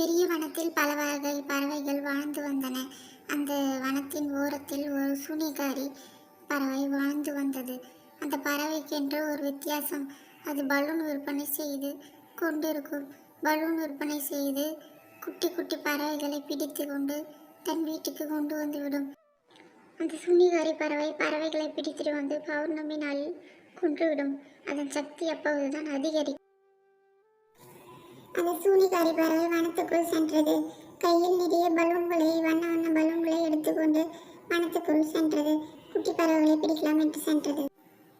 பெரிய வனத்தில் பல வகை பறவைகள் வாழ்ந்து வந்தன. அந்த வனத்தின் ஓரத்தில் ஒரு சுனிகாரி பறவை வாழ்ந்து வந்தது. அந்த பறவைக்கென்று ஒரு வித்தியாசம். அது பலூன் விற்பனை செய்து கொண்டிருக்கும். பலூன் விற்பனை செய்து குட்டி குட்டி பறவைகளை பிடித்து கொண்டு தன் வீட்டுக்கு கொண்டு வந்துவிடும். அந்த சுனிகாரி பறவை பறவைகளை பிடித்துட்டு வந்து பௌர்ணமி நாளில் கொன்றுவிடும். அதன் சக்தி அப்போதுதான் அதிகரிக்கும் அந்த சூனிகாரி பறவை வனத்துக்குள் சென்றது. கையில் நிறைய பலூன்களை வண்ண வண்ண பலூன்களை எடுத்துக்கொண்டு வனத்துக்குள் சென்றது. குட்டி பறவைகளை பிடிக்கலாம் என்று சென்றது.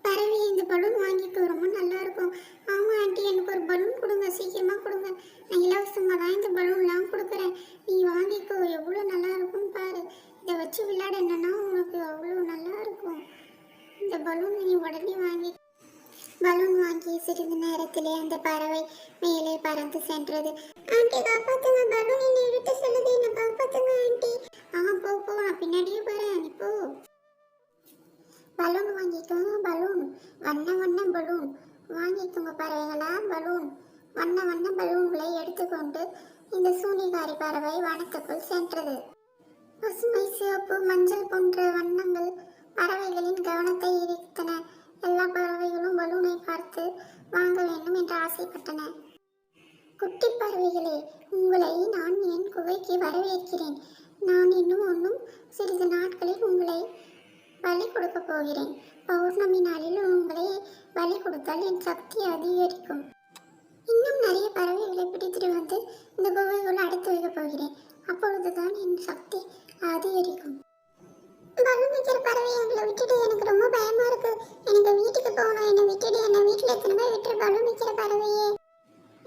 பறவை இந்த பலூன் வாங்கிட்டு ரொம்ப நல்லா இருக்கும். ஆமா ஆண்டி எனக்கு ஒரு பலூன் கொடுங்க. சீக்கிரமா கொடுங்க. நான் இலவசமாக தான் இந்த பலூன் கொடுக்குறேன் நீ வாங்கிக்கோ எவ்வளோ நல்லா இருக்கும்னு பாரு இதை வச்சு விளையாடுனா உனக்கு அவ்வளோ நல்லா இருக்கும் இந்த பலூன் நீ உடனே வாங்கி பலூன் வாங்கி சிறிது நேரத்திலே அந்த பறவை மேலே பறந்து சென்றது. ஆண்டி காப்பாத்துங்க பலூன் என்ன எடுத்து சொல்லுது என்ன காப்பாத்துங்க ஆண்டி. ஆ போ போ நான் பின்னாடியே போறேன் நீ போ. பலூன் வாங்கிக்கோங்க பலூன். வண்ண வண்ண பலூன். வாங்கிக்கோங்க பறவைகளா பலூன். வண்ண வண்ண பலூன்களை எடுத்துக்கொண்டு இந்த சூனிகாரி பறவை வனத்துக்குள் சென்றது. பசுமை சிவப்பு மஞ்சள் போன்ற வண்ணங்கள் பறவைகளின் கவனத்தை ஈர்த்தன. எல்லா பறவைகளும் பலூனை பார்த்து வாங்க வேண்டும் என்று ஆசைப்பட்டன. குட்டி பறவைகளே உங்களை நான் என் குகைக்கு வரவேற்கிறேன். நான் இன்னும் ஒன்றும் சிறிது நாட்களில் உங்களை பலி கொடுக்க போகிறேன். பௌர்ணமி நாளில் உங்களை பலி கொடுத்தால் என் சக்தி அதிகரிக்கும். இன்னும் நிறைய பறவைகளை பிடித்துட்டு வந்து இந்த குகைக்குள் அடைத்து வைக்கப் போகிறேன். அப்பொழுதுதான் என் சக்தி அதிகரிக்கும். பலூன் வைக்கிற பறவை எங்களை விட்டுட்டு எனக்கு ரொம்ப பயமா இருக்கு. எனக்கு வீட்டுக்கு போகணும். என்னை விட்டுட்டு என்னை வீட்டில் எத்தனை பேர் விட்டு பலூன் பறவையே.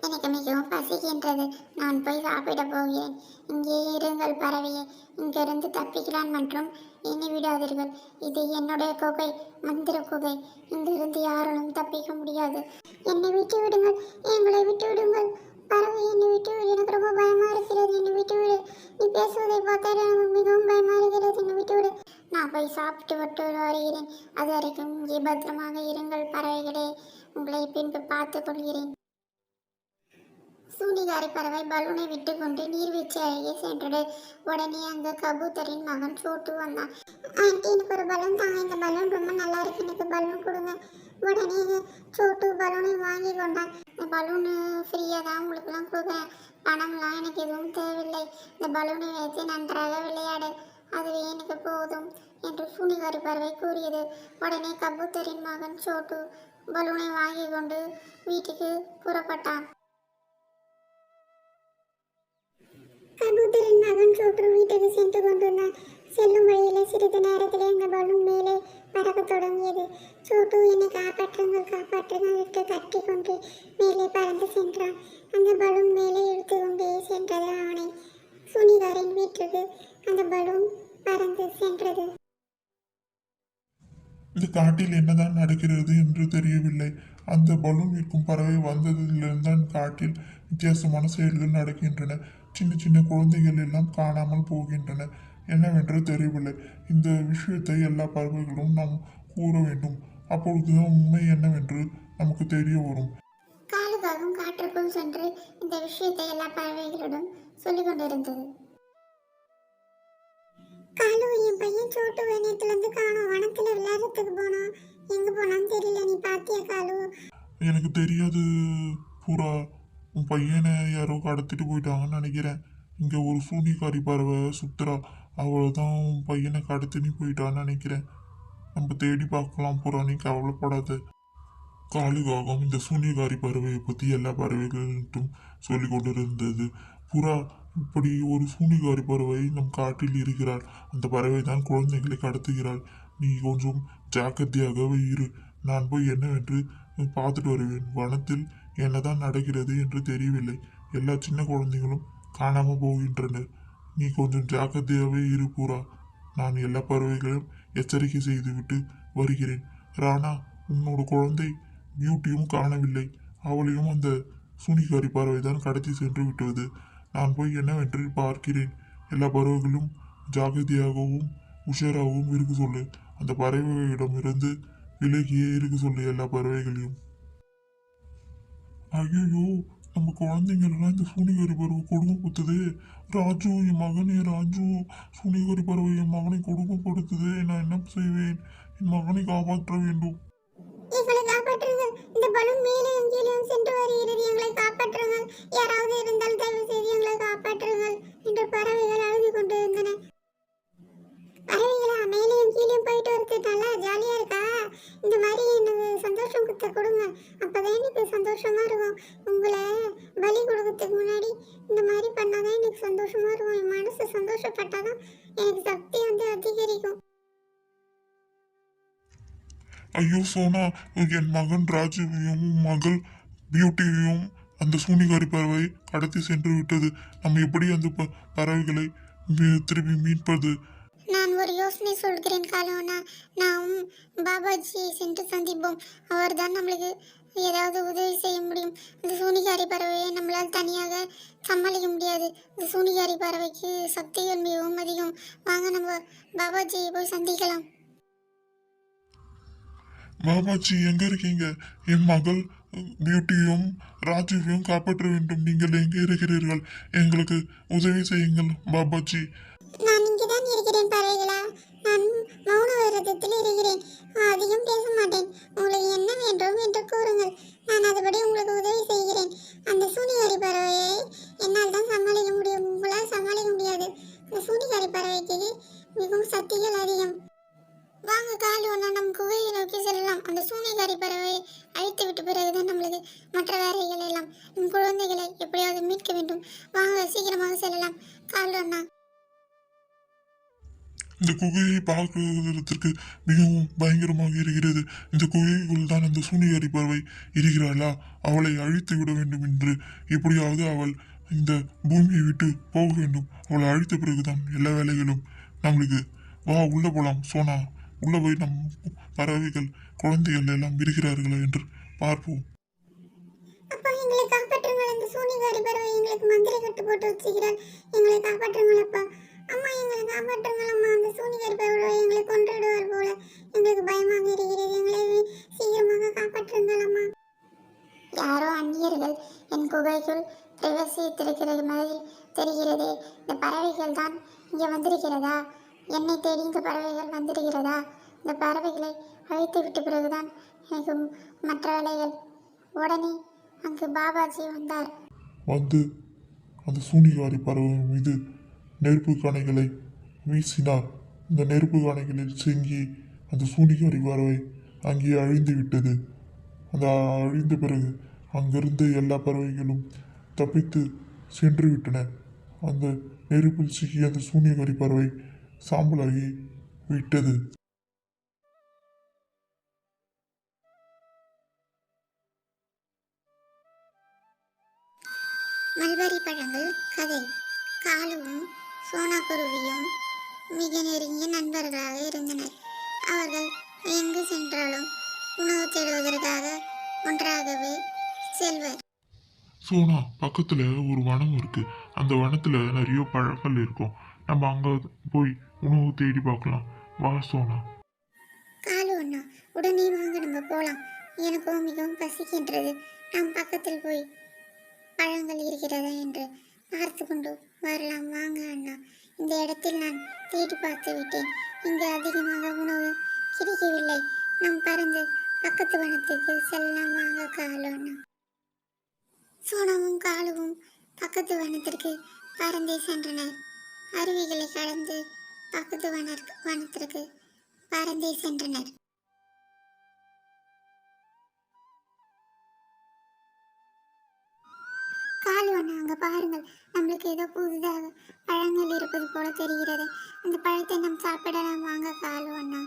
எனக்கு மிகவும் பசிக்கின்றது. நான் போய் சாப்பிட போகிறேன். இங்கே இருங்கள் பறவையே. இங்கிருந்து தப்பிக்கலாம் மற்றும் என்னை விடாதீர்கள். இது என்னுடைய குகை. மந்திர குகை. இங்கிருந்து யாராலும் தப்பிக்க முடியாது. என்னை விட்டு விடுங்கள் இங்கே பத்திரமாக இருங்கள் பறவைகளே. உங்களை பின்பு பார்த்துக் கொள்கிறேன். சூனிகாரி பறவை பலூனை விட்டுக்கொண்டு நீர்வீழ்ச்சி அருகே சென்றது. உடனே அங்கு கபூத்தரின் மகன் சோட்டு வந்தான். ஆண்டி எனக்கு ஒரு பலூன் தாங்க இந்த பலூன் ரொம்ப நல்லா இருக்கு எனக்கு பலூன் கொடுங்க. உடனே சோட்டு பலூனை வாங்கி கொண்டான். இந்த பலூனு ஃப்ரீயாக தான் உங்களுக்குலாம் கொடுக்குறேன். பணம்லாம் எனக்கு எதுவும் தேவையில்லை. இந்த பலூனை வைத்து நன்றாக விளையாடு. அதுவே எனக்கு போதும் என்று சூனிகாரி பறவை கூறியது. உடனே கபூத்தரின் மகன் சோட்டு பலூனை வாங்கி கொண்டு வீட்டுக்கு புறப்பட்டான். கபூத்தரின் மகன் சோற்று வீட்டுக்கு சென்று கொண்டிருந்தான். செல்லும் வழியில் சிறிது நேரத்திலே அந்த பலூன் மேலே பறக்க தொடங்கியது. சோட்டு என்னை காப்பாற்றுங்கள் காப்பாற்றுங்கள் என்று கட்டி கொண்டு மேலே பறந்து சென்றான். அந்த பலூன் மேலே இழுத்து கொண்டே சென்றது அவனை சுனிகாரின் வீட்டுக்கு அந்த பலூன் பறந்து சென்றது. இந்த காட்டில் என்னதான் நடக்கிறது என்று தெரியவில்லை. அந்த பலூன் விற்கும் பறவை வந்ததிலிருந்தான் காட்டில் வித்தியாசமான செயல்கள் நடக்கின்றன. சின்ன சின்ன குழந்தைகள் எல்லாம் காணாமல் போகின்றன. என்னவென்று தெரியவில்லை. இந்த விஷயத்தை எல்லா பறவைகளும் நாம் கூற வேண்டும். அப்பொழுதுதான் உண்மை என்னவென்று நமக்கு தெரிய வரும். காலுகாகவும் காற்றுக்குள் சென்று இந்த விஷயத்தை எல்லா பறவைகளிடம் சொல்லிக் கொண்டிருந்தது காலு என் பையன் சோட்டு நேரத்துலேருந்து காணும். வனத்தில் விளையாடுறதுக்கு போனோம். எங்கே போனான்னு தெரியல. நீ பாத்தியா காலு? எனக்கு தெரியாது பூரா. உன் பையனை யாரோ கடத்திட்டு போயிட்டாங்கன்னு நினைக்கிறேன். இங்கே ஒரு சூனிகாரி பறவை சுத்துறா. அவளை தான் உன் பையனை கடத்தினு போயிட்டான்னு நினைக்கிறேன். நம்ம தேடி பார்க்கலாம் பூரா. நீ கவலைப்படாத. காலுகாகம் இந்த சூனியகாரி பறவையை பற்றி எல்லா பறவைகள்ட்டும் சொல்லி கொண்டிருந்தது புறா இப்படி ஒரு சூனிகாரி பறவை நம் காட்டில் இருக்கிறாள். அந்த பறவை தான் குழந்தைகளை கடத்துகிறாள். நீ கொஞ்சம் ஜாக்கிரதையாகவே இரு. நான் போய் என்னவென்று பார்த்துட்டு வருவேன். வனத்தில் என்னதான் நடக்கிறது என்று தெரியவில்லை. எல்லா சின்ன குழந்தைகளும் காணாமல் போகின்றனர். நீ கொஞ்சம் ஜாக்கிரதையாகவே இரு பூரா. நான் எல்லா பறவைகளையும் எச்சரிக்கை செய்துவிட்டு வருகிறேன். ராணா உன்னோட குழந்தை பியூட்டியும் காணவில்லை. அவளையும் அந்த சுனிகாரி பறவை தான் கடத்தி சென்று விட்டது நான் போய் என்னவென்று பார்க்கிறேன். எல்லா பறவைகளும் ஜாகிரதையாகவும் உஷாராகவும் இருக்க சொல்லு. அந்த பறவைகளிடமிருந்து விலகியே இருக்க சொல்லு எல்லா பறவைகளையும். ஐயோ நம்ம குழந்தைங்களெல்லாம் இந்த சூனிகாரி பறவை கொடுமைப்படுத்துது ராஜு என் மகனே ராஜு. சூனிகாரி பறவை என் மகனை கொடுமைப்படுத்துது நான் என்ன செய்வேன்? என் மகனை காப்பாற்ற வேண்டும். எங்களை காப்பாற்றுங்கள். இந்த பலூன் மேலே எங்கேயும் சென்று வருகிறது. எங்களை காப்பாற்றுங்கள். யாராவது இருந்தால் தயவு செய்து பறவைகள் அழுது கொண்டு இருந்தன பறவைகளா மேலேயும் கீழே போயிட்டு வரது நல்லா ஜாலியா இருக்கா? இந்த மாதிரி எனக்கு சந்தோஷம் கொடுத்த கொடுங்க. அப்பதான் எனக்கு சந்தோஷமா இருக்கும். உங்களை பலி கொடுக்கறதுக்கு முன்னாடி இந்த மாதிரி பண்ணாதான் எனக்கு சந்தோஷமா இருக்கும். என் மனசு சந்தோஷப்பட்டாதான் எனக்கு சக்தி வந்து அதிகரிக்கும். ஐயோ சோனா என் மகன் ராஜுவையும் மகள் பியூட்டியையும் அந்த சூனிகாரி பறவை கடத்தி சென்று விட்டது. நம்ம எப்படி அந்த பறவைகளை திருப்பி மீட்பது? நான் ஒரு யோசனை சொல்கிறேன் காலோனா. நாம் பாபாஜியை சென்று சந்திப்போம். அவர்தான் நம்மளுக்கு ஏதாவது உதவி செய்ய முடியும். இந்த சூனிகாரி பறவையை நம்மளால் தனியாக சமாளிக்க முடியாது. இந்த சூனிகாரி பறவைக்கு சக்திகள் மிகவும் அதிகம். வாங்க நம்ம பாபாஜியை போய் சந்திக்கலாம். பாபாஜி எங்க இருக்கீங்க? என் மகள் பியூட்டியும் ராஜீவையும் காப்பாற்ற வேண்டும். நீங்கள் எங்கே இருக்கிறீர்கள்? எங்களுக்கு உதவி செய்யுங்கள் பாபாஜி. நான் இங்கே தான் இருக்கிறேன் பறவைகளா நான் மௌன விரதத்தில் இருக்கிறேன். அதிகம் பேச மாட்டேன். உங்களுக்கு என்ன வேண்டும் என்று கூறுங்கள். நான் அதுபடி உங்களுக்கு உதவி செய்கிறேன். அந்த சூனிகாரி பறவையை என்னால் தான் சமாளிக்க முடியும். உங்களால் சமாளிக்க முடியாது. அந்த சூனிகாரி பறவைக்கு மிகவும் சக்திகள் அதிகம். வாங்க காலி ஒன்றா நம் குகையை நோக்கி செல்லலாம். அந்த சூனிகாரி பறவை அழித்து விட்டு பிறகுதான் நம்மளுக்கு மற்ற வேலைகள் எல்லாம் நம் குழந்தைகளை எப்படியாவது மீட்க வேண்டும். வாங்க சீக்கிரமாக செல்லலாம். காலி ஒன்றா இந்த குகையை பார்க்கிறதற்கு மிகவும் பயங்கரமாக இருக்கிறது. இந்த குகைக்குள் தான் அந்த சூனியாரி பறவை இருக்கிறாளா? அவளை அழித்து விட வேண்டும் என்று எப்படியாவது அவள் இந்த பூமியை விட்டு போக வேண்டும். அவளை அழித்த பிறகுதான் எல்லா வேலைகளும் நம்மளுக்கு வா உள்ளே போகலாம் சோனா. உள்ளே போய் நம் பறவைகள் குழந்தைகள் எல்லாம் இருக்கிறார்களா என்று பார்ப்போம். அப்பா எங்களை காப்பாற்றுங்கள். அந்த சூனிகாரி பறவை எங்களுக்கு மந்திரி கட்டு போட்டு வச்சுக்கிறாள். எங்களை காப்பாற்றுங்கள் அப்பா. அம்மா எங்களை காப்பாற்றுங்கள் அம்மா. அந்த சூனிகாரி பறவை எங்களை கொன்றுடுவார் போல. எங்களுக்கு பயமாக இருக்கிறது. எங்களை சீக்கிரமாக காப்பாற்றுங்கள் அம்மா. யாரோ அந்நியர்கள் என் குகைக்குள் பிரவேசித்திருக்கிறது மாதிரி தெரிகிறதே. இந்த பறவைகள் தான் இங்கே வந்திருக்கிறதா? என்னை தேடி இந்த பறவைகள் வந்திருக்கிறதா? இந்த பறவைகளை அழைத்து விட்ட பிறகுதான் எனக்கு மற்ற வேலைகள். உடனே அங்கு பாபாஜி வந்தார். வந்து அந்த சூனிகாரி பறவை மீது நெருப்பு கணைகளை வீசினார். இந்த நெருப்பு கணைகளில் செங்கி அந்த சூனிகாரி பறவை அங்கே அழிந்து விட்டது. அந்த அழிந்த பிறகு அங்கிருந்த எல்லா பறவைகளும் தப்பித்து சென்று விட்டன. அந்த நெருப்பில் சிக்கிய அந்த சூனியகாரி பறவை சாம்பலாகி விட்டது. மல்பரி பழங்கள் கதை. காலுவும் சோனா குருவியும் மிக நெருங்கிய நண்பர்களாக இருந்தனர். அவர்கள் எங்கு சென்றாலும் உணவு தேடுவதற்காக ஒன்றாகவே செல்வர். சோனா பக்கத்துல ஒரு வனம் இருக்கு. அந்த வனத்துல நிறைய பழங்கள் இருக்கும். நம்ம அங்க போய் உணவு தேடி பார்க்கலாம். வா சோனா. காலு அண்ணா உடனே வாங்க நம்ம போகலாம் எனக்கும் மிகவும் பசிக்கின்றது. நாம் பக்கத்தில் போய் பழங்கள் இருக்கிறதா என்று பார்த்து கொண்டு வரலாம். வாங்க அண்ணா. இந்த இடத்தில் நான் தேடி பார்த்து விட்டேன். இங்கு அதிகமாக உணவு கிடைக்கவில்லை. நாம் பறந்து பக்கத்து வனத்துக்கு செல்லலாம். வாங்க காலு அண்ணா. சோனமும் காலுவும் பக்கத்து வனத்திற்கு பறந்தே சென்றனர் அருவிகளை கடந்து பகுது வன வனத்திற்கு பறந்தே சென்றனர். காலுவண்ணா அங்க பாருங்கள். நம்மளுக்கு ஏதோ புதிதாக பழங்கள் இருப்பது போல தெரிகிறது. அந்த பழத்தை நாம் சாப்பிடலாம். வாங்க காலுவண்ணா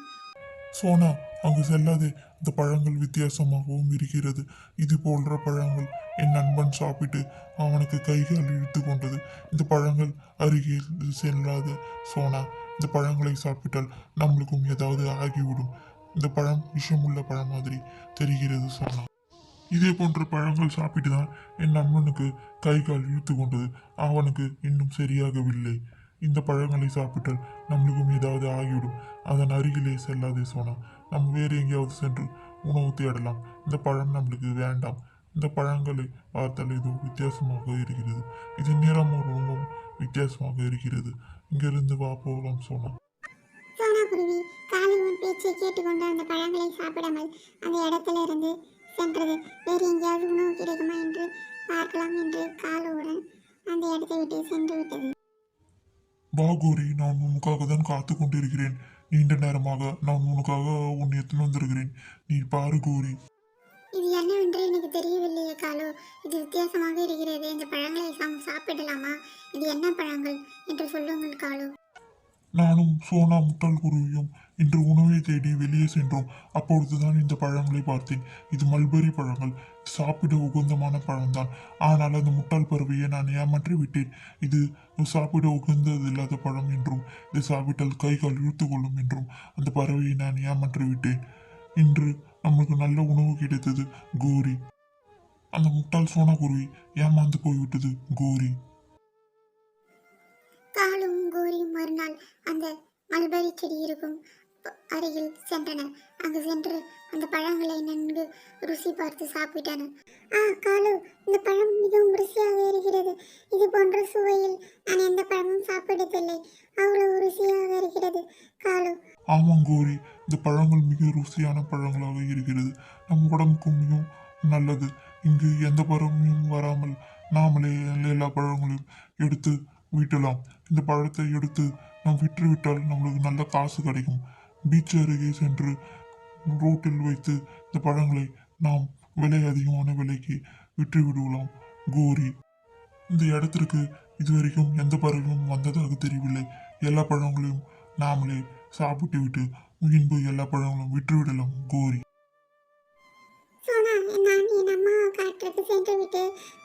சோனா அங்கு செல்லாதே. இந்த பழங்கள் வித்தியாசமாகவும் இருக்கிறது. இது போன்ற பழங்கள் என் நண்பன் சாப்பிட்டு அவனுக்கு கைகால் இழுத்து கொண்டது. இந்த பழங்கள் அருகில் செல்லாத சோனா. இந்த பழங்களை சாப்பிட்டால் நம்மளுக்கும் ஏதாவது ஆகிவிடும். இந்த பழம் விஷமுள்ள பழம் மாதிரி தெரிகிறது சோனா இதே போன்ற பழங்கள் சாப்பிட்டு தான் என் நண்பனுக்கு கை கால் இழுத்து கொண்டது. அவனுக்கு இன்னும் சரியாகவில்லை. இந்த பழங்களை சாப்பிட்டால் நம்மளுக்கும் ஏதாவது ஆகிவிடும். அதன் அருகிலே செல்லாதே சோனா நம்ம வேறு எங்கேயாவது சென்று உணவு தேடலாம். இந்த பழம் நம்மளுக்கு வேண்டாம். இந்த பழங்களை பார்த்தால் ஏதோ வித்தியாசமாக இருக்கிறது. இது நிறமும் ரொம்ப வித்தியாசமாக இருக்கிறது. இங்கிருந்து வா போகலாம் சோனா. குருவி காளியின் பேச்சை கேட்டுக்கொண்டு அந்த பழங்களை சாப்பிடாமல் அந்த இடத்துல இருந்து சென்றது. வேறு எங்கேயாவது உணவு கிடைக்குமா என்று பார்க்கலாம் என்று காலுடன் அந்த இடத்தை விட்டு சென்று விட்டது. வா கோரி நான் உனக்காக தான் காத்து கொண்டிருக்கிறேன். நீண்ட நேரமாக நான் உனக்காக உன்னை எத்தனை வந்திருக்கிறேன். நீ பாரு கோரி. இது என்னவென்று எனக்கு தெரியவில்லையே காலு. இது வித்தியாசமாக இருக்கிறது. இந்த பழங்களை நாம் சாப்பிடலாமா? இது என்ன பழங்கள் என்று சொல்லுங்கள் காலு. நானும் சோனா முட்டாள் குருவியும் இன்று உணவை தேடி வெளியே சென்றோம். அப்பொழுதுதான் இந்த பழங்களை பார்த்தேன். இது மல்பெரி பழங்கள். சாப்பிட உகந்தமான பழம்தான். ஆனால் அந்த முட்டாள் பறவையை நான் ஏமாற்றி விட்டேன். இது சாப்பிட உகந்தது இல்லாத பழம் என்றும் இது சாப்பிட்டால் கை கால் இழுத்து கொள்ளும் என்றும் அந்த பறவையை நான் ஏமாற்றி விட்டேன். இன்று நம்மளுக்கு நல்ல உணவு கிடைத்தது கோரி. அந்த முட்டாள் சோனா குருவி ஏமாந்து போய்விட்டது கோரி. காலும் கோரி மறுநாள் அந்த மல்பரி செடி இருக்கும். அருகில் சென்றனர் அங்கு சென்று அந்த பழங்களை நன்கு ருசி பார்த்து சாப்பிட்டனர் ஆ காலு இந்த பழம் மிகவும் ருசியாக இருக்கிறது. இது போன்ற சுவையில் நான் எந்த பழமும் சாப்பிட்டதில்லை அவ்வளவு ருசியாக இருக்கிறது காலு. ஆமாம் கோரி இந்த பழங்கள் மிக ருசியான பழங்களாக இருக்கிறது. நம் உடம்புக்கும் மிகவும் நல்லது. இங்கு எந்த பழமும் வராமல் நாமளே எல்லா பழங்களையும் எடுத்து வீட்டலாம். இந்த பழத்தை எடுத்து நாம் விற்று விட்டால் நம்மளுக்கு நல்ல காசு கிடைக்கும். பீச் அருகே சென்று ரோட்டில் வைத்து இந்த பழங்களை நாம் விலை அதிகமான விலைக்கு விற்று விடுவோம். கோரி இந்த இடத்திற்கு இதுவரைக்கும் எந்த பறவையும் வந்ததாக தெரியவில்லை. எல்லா பழங்களையும் நாமளே சாப்பிட்டு விட்டு முயன்பு எல்லா பழங்களும் விற்றுவிடலாம் கோரி சோனா நான் என் அம்மா காட்டுக்கு சென்றுவிட்டு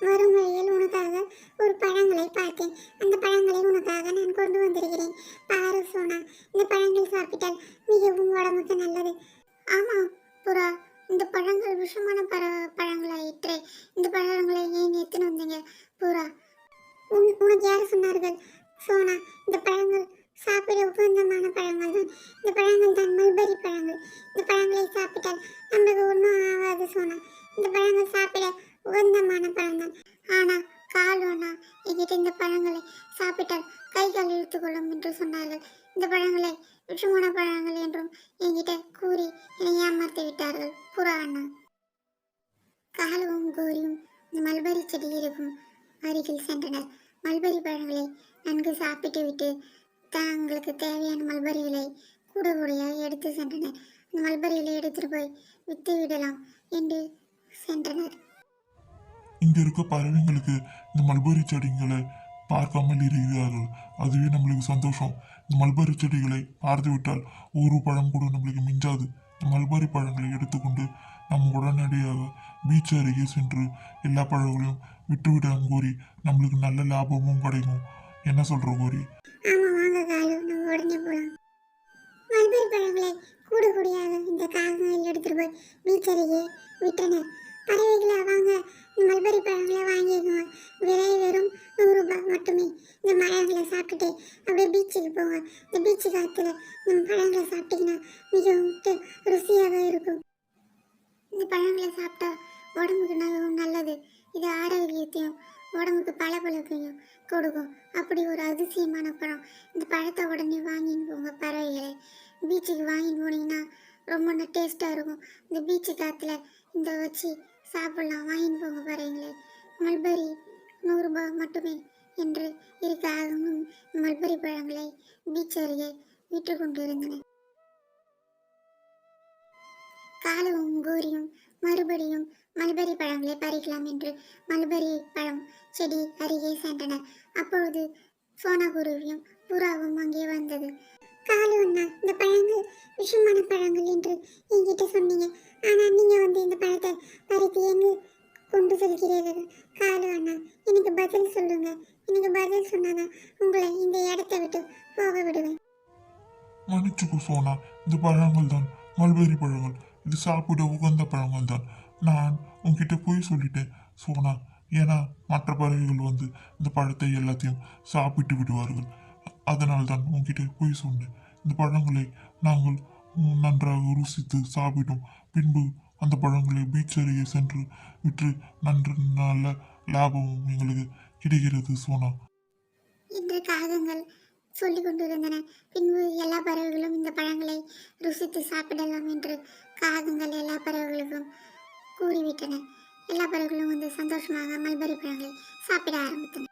வரும் வழியில் உனக்காக ஒரு பழங்களை பார்த்தேன். அந்த பழங்களை உனக்காக நான் கொண்டு வந்திருக்கிறேன். பாரு சோனா இந்த பழங்கள் சாப்பிட்டால் மிகவும் உடம்புக்கு நல்லது. ஆமாம் புறா இந்த பழங்கள் விஷமான பழ பழங்களாயிற்றே. இந்த பழங்களை ஏன் எடுத்துன்னு வந்தீங்க புறா? உன் உனக்கு யார் சொன்னார்கள்? சோனா இந்த பழங்கள் சாப்பிட உகந்தமான பழங்கள் தான். இந்த பழங்கள் தான் மல்பரி பழங்கள். இந்த பழங்களை சாப்பிட்டால் நம்மளுக்கு ஒன்றும் ஆகாது சோனா. இந்த பழங்கள் சாப்பிட மல்பரிகளை எடுத்துட்டு போய் வித்து விடலாம் என்று சென்றனர். இங்க இருக்க பறவைங்களுக்கு இந்த மல்பரி செடிகளை பார்க்காமல் இருக்கிறார்கள். அதுவே நம்மளுக்கு சந்தோஷம். இந்த மல்பரி செடிகளை பார்த்து விட்டால் ஒரு பழம் கூட நம்மளுக்கு மிஞ்சாது. இந்த மல்பரி பழங்களை எடுத்துக்கொண்டு நம்ம உடனடியாக பீச் அருகே சென்று எல்லா பழங்களையும் விட்டுவிடலாம் கோரி நம்மளுக்கு நல்ல லாபமும் கிடைக்கும். என்ன சொல்ற கோரி? ஆமா வாங்க காலு நம்ம உடனே போலாம். மல்பரி பழங்களை கூடு பீச்சுக்கு வாங்கின்னு போனீங்கன்னா ரொம்ப டேஸ்ட்டாக இருக்கும். இந்த பீச்சு காற்றுல இந்த வச்சு சாப்பிட்லாம். வாங்கின்னு போங்க பறவைங்களே மல்பரி நூறுரூபா மட்டுமே என்று இருக்காகவும் மல்பரி பழங்களை பீச் அருகே விற்று கொண்டிருந்தன. காலவும் கோரியும் மறுபடியும் மல்பரி பழங்களை பறிக்கலாம் என்று மல்பரி பழம் செடி அருகே சென்றனர் அப்பொழுது சோனாகுருவியும் புறாவும் அங்கே வந்தது. காலு அண்ணா விஷமான பழங்கள் என்று என்கிட்ட சொன்னீங்க. ஆனால் நீங்கள் வந்து இந்த பழத்தை பறித்து எங்கு கொண்டு செல்கிறீர்கள்? காலு அண்ணா எனக்கு பதில் சொல்லுங்க. எனக்கு பதில் சொன்னாதான் உங்களை இந்த இடத்தை விட்டு போக விடுவேன். மன்னிச்சுக்கு சோனா இந்த பழங்கள் தான் மல்பெரி பழங்கள். இது சாப்பிட உகந்த பழங்கள் தான். நான் உன்கிட்ட போய் சொல்லிட்டேன் சோனா. ஏன்னா மற்ற பறவைகள் வந்து இந்த பழத்தை எல்லாத்தையும் சாப்பிட்டு விடுவார்கள். அதனால் தான் உன்கிட்ட போய் சொன்னேன். இந்த பழங்களை நாங்கள் நன்றாக ருசித்து சாப்பிட்டோம். பின்பு அந்த பழங்களை பீச் அருகே சென்று விற்று நன்று நல்ல லாபம் எங்களுக்கு கிடைக்கிறது சோனா. என்று காகங்கள் சொல்லிக் கொண்டிருந்தன. பின்பு எல்லா பறவைகளும் இந்த பழங்களை ருசித்து சாப்பிடலாம் என்று காகங்கள் எல்லா பறவைகளுக்கும் கூறிவிட்டன. எல்லா பறவைகளும் வந்து சந்தோஷமாக மல்பரி பழங்களை சாப்பிட ஆரம்பித்தன.